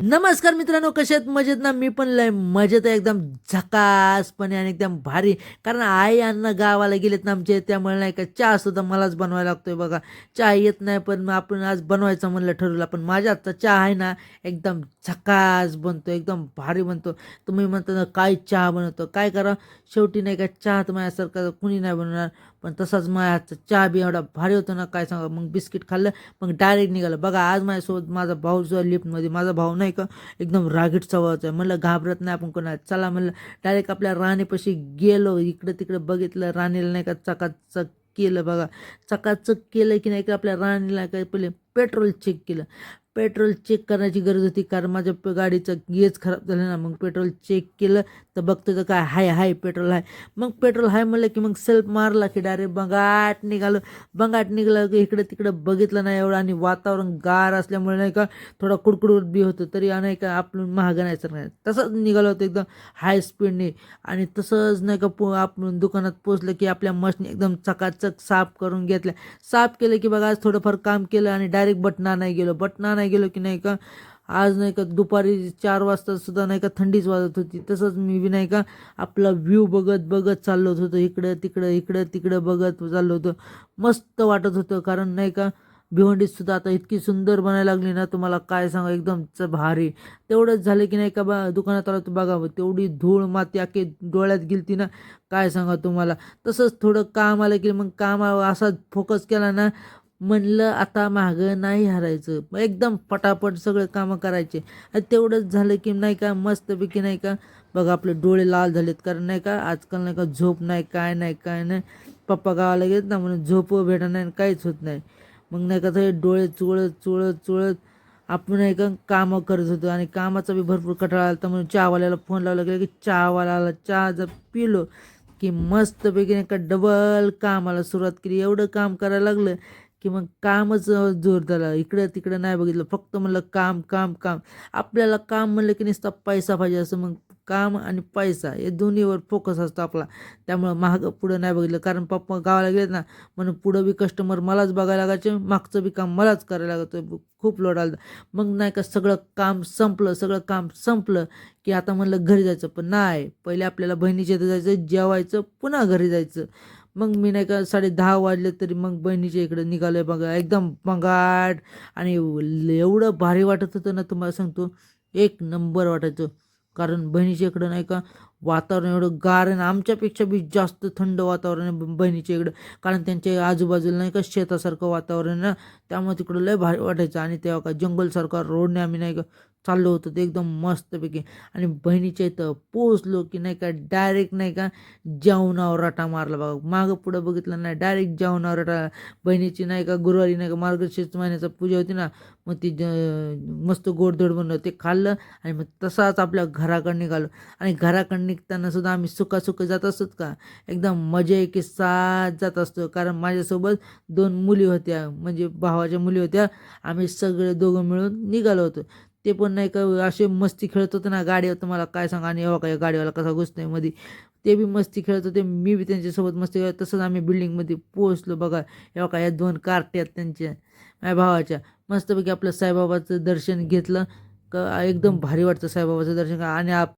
नमस्कार मित्रांनो कशात मजेत ना? मी पण लय मजेत आहे. एकदम झकासपणे आणि एकदम भारी. कारण आई अन्न गावाला गेलेत ना आमचे त्यामुळे नाही का चहा सुद्धा मलाच बनवायला लागतोय बघा. चहा येत नाही पण मग आपण आज बनवायचं म्हणलं ठरवलं. पण माझ्या हातचा चहा आहे ना एकदम झकास बनतो एकदम भारी बनतो. तुम्ही म्हणता ना काय चहा बनवतो? काय करा? शेवटी नाही का चहा तर माझ्यासारखा कुणी नाही बनवणार. पण तसाच माझ्या हातचा चहा बी एवढा भारी होतो ना काय सांगा? मग बिस्किट खाल्लं मग डायरेक्ट निघालं. बघा आज माझ्यासोबत माझा भाऊ जो लिफ्टमध्ये माझा भाऊ नाही नाही का? एकदम रागीट स्वभावाचा आहे. म्हणलं घाबरत नाही आपण कोणा चला म्हणलं डायरेक्ट आपल्या राणीपाशी गेलो. इकडं तिकडं बघितलं. राणीला नाही का चकाचक केलं बघा. चकाचक केलं की नाही का आपल्या राणीला काय पहिले पेट्रोल चेक केलं. पेट्रोल चेक करण्याची गरज होती कारण माझ्या प- गाडीचं गेज खराब झालं ना मग पेट्रोल चेक केलं तर बघतो तर काय हाय हाय पेट्रोल हाय. मग पेट्रोल हाय म्हणलं की मग सेल्फ मारला की डायरेक्ट बंगाट निघालो. बंगाट निघालं की इकडं तिकडं बघितलं नाही एवढं आणि वातावरण गार असल्यामुळे नाही का थोडा कुडकुड बी होतं तरी नाही का आपण महाग नाही सर नाही. तसंच निघालो होतं एकदम हाय स्पीडने आणि तसंच नाही का पो आपण दुकानात पोचलं की आपल्या मशनी एकदम चकाचक साफ करून घेतल्या. साफ केलं की बघा आज थोडंफार काम केलं आणि डायरेक्ट बटना नाही गेलो. बटना नाही गेलो की नाही का? आज नाही का दुपारी चार वाजता सुद्धा नाही का थंडीच वाजत होती. तसंच मी बी नाही का आपला व्ह्यू बघत बघत चाललो होतो. इकडं तिकडं इकडं तिकडं बघत चाललो होतो. मस्त वाटत होतं कारण नाही का भिवंडीत सुद्धा आता इतकी सुंदर बनायला लागली ना तुम्हाला काय सांगा एकदम च- भारी. तेवढंच झालं की नाही का बा दुकानात आलं तर बघा तेवढी धूळ माती आखे डोळ्यात गेलती ना. काय सांगा तुम्हाला? तसंच थोडं काम आलं की मग काम असा फोकस केला ना म्हणलं आता मागं नाही हरायचं. एकदम पटापट सगळं कामं करायचे. आणि तेवढंच झालं की नाही का मस्तपैकी नाही का बघा आपले डोळे लाल झालेत कारण नाही का आजकाल नाही का झोप नाही काय नाही काय नाही. पप्पा गावाला गेलेत ना म्हणून झोप भेटा नाही आणि काहीच होत नाही. मग नाही का ते डोळे चुळत चुळत चुळत आपण नाही का कामं करत होतो आणि कामाचा बी भरपूर कटाळा आला तर म्हणून चहावाल्याला फोन लावला गेला की चहावाला आला चहा जर पिलो की मस्तपैकी नाही का डबल कामाला सुरुवात केली. एवढं काम करायला लागलं. की मग कामच जोर झाला. इकडं तिकडं नाही बघितलं. फक्त म्हणलं काम काम काम. आपल्याला काम म्हणलं की नुसता पैसा पाहिजे असं. मग काम आणि पैसा हे दोन्हीवर फोकस असतो आपला. त्यामुळं महाग पुढं नाही बघितलं. कारण पप्पा गावाला गेलेत ना म्हणून पुढं बी कस्टमर मलाच बघायला लागायचे. मागचं बी काम मलाच करायला लागायचं. खूप लोड आला मग नाही का सगळं काम संपलं सगळं काम संपलं की आता म्हणलं घरी जायचं. पण नाही. पहिले आपल्याला बहिणीच्या इथं जायचं जेवायचं पुन्हा घरी जायचं. मग मी नाही का साडे दहा वाजले तरी मग बहिणीच्या इकडे निघालो आहे बघा. एकदम पंगाट आणि एवढं भारी वाटत होतं ना तुम्हाला सांगतो एक नंबर वाटायचं. कारण बहिणीच्या इकडं नाही का वातावरण एवढं गार आणि ना आमच्यापेक्षा बी जास्त थंड वातावरण आहे बहिणीच्या इकडं. कारण त्यांच्या आजूबाजूला नाही का शेतासारखं वातावरण आहे ना त्यामुळे तिकडं लय भारी वाटायचं. आणि तेव्हा का जंगलसारखा रोडने आम्ही नाही का चाललो होतो ते एकदम मस्तपैकी. आणि बहिणीच्या इथं पोचलो की नाही का डायरेक्ट नाही का जेवणावर रटा मारला बघा. मागं पुढं बघितलं नाही डायरेक्ट जेवणावर रटा. बहिणीची नाही का गुरुवारी नाही का मार्गशीर्ष महिन्याचा पूजा होती ना मग ती ज मस्त गोडधोड बनलं ते खाल्लं आणि मग तसाच आपल्या घराकडे निघालो. आणि घराकडे निघताना सुद्धा आम्ही सुखासुख जात असत का? एकदम मजे की साथ जात असतो. कारण माझ्यासोबत दोन मुली होत्या म्हणजे भावाच्या मुली होत्या. आम्ही सगळे दोघं मिळून निघालो होतो. ते पण नाही का असे मस्ती खेळत होते ना गाडीवर. तुम्हाला काय सांगा? आणि एव्हा काय गाडीवाला कसा घुसतोयमध्ये ते बी मस्ती खेळत होते. मी बी त्यांच्यासोबत मस्ती खेळत तसंच आम्ही बिल्डिंगमध्ये पोहोचलो बघा. एव्हा काय या दोन कार्ट्यात आहेत त्यांच्या माझ्या भावाच्या. मस्तपैकी आपलं साईबाबाचं दर्शन घेतलं. का एकदम भारी वाटतं साईबाबाचं दर्शन. आणि आप